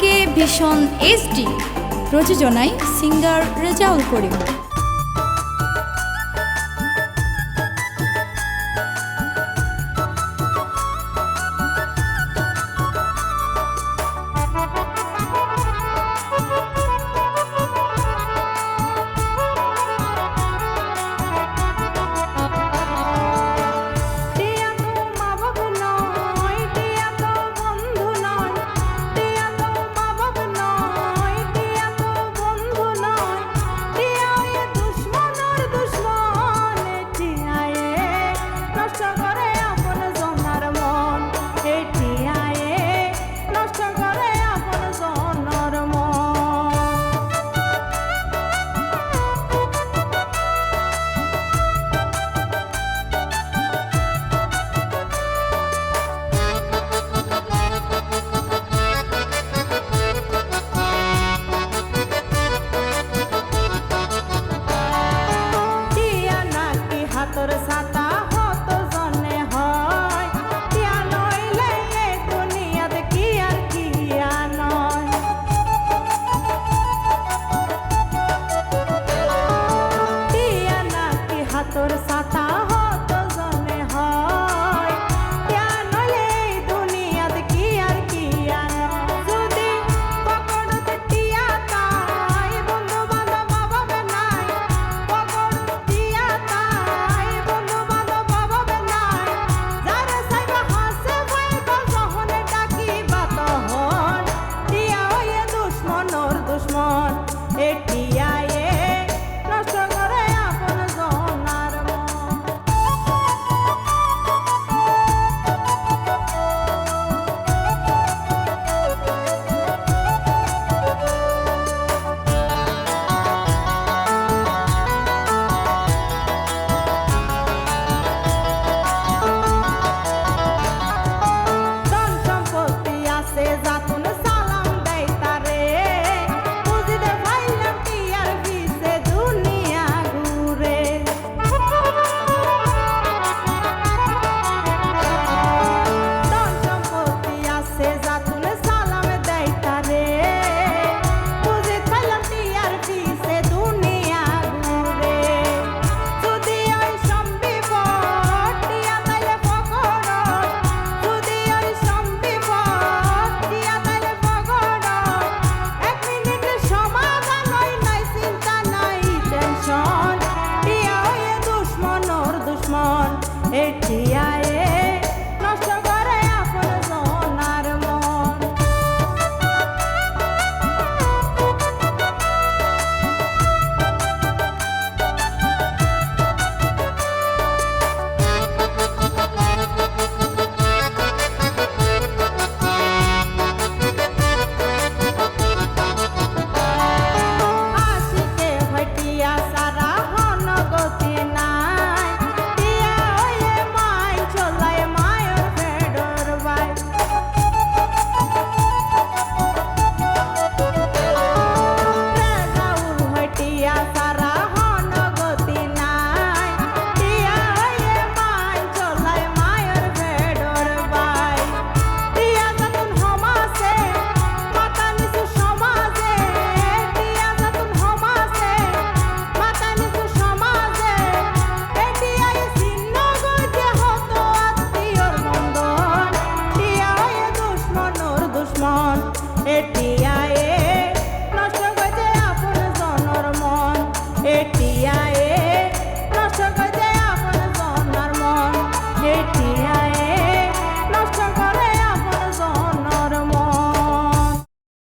কে ভীষণ এইচডি প্রযোজনায় singer Rezaul Karim. নষ্ট মেটি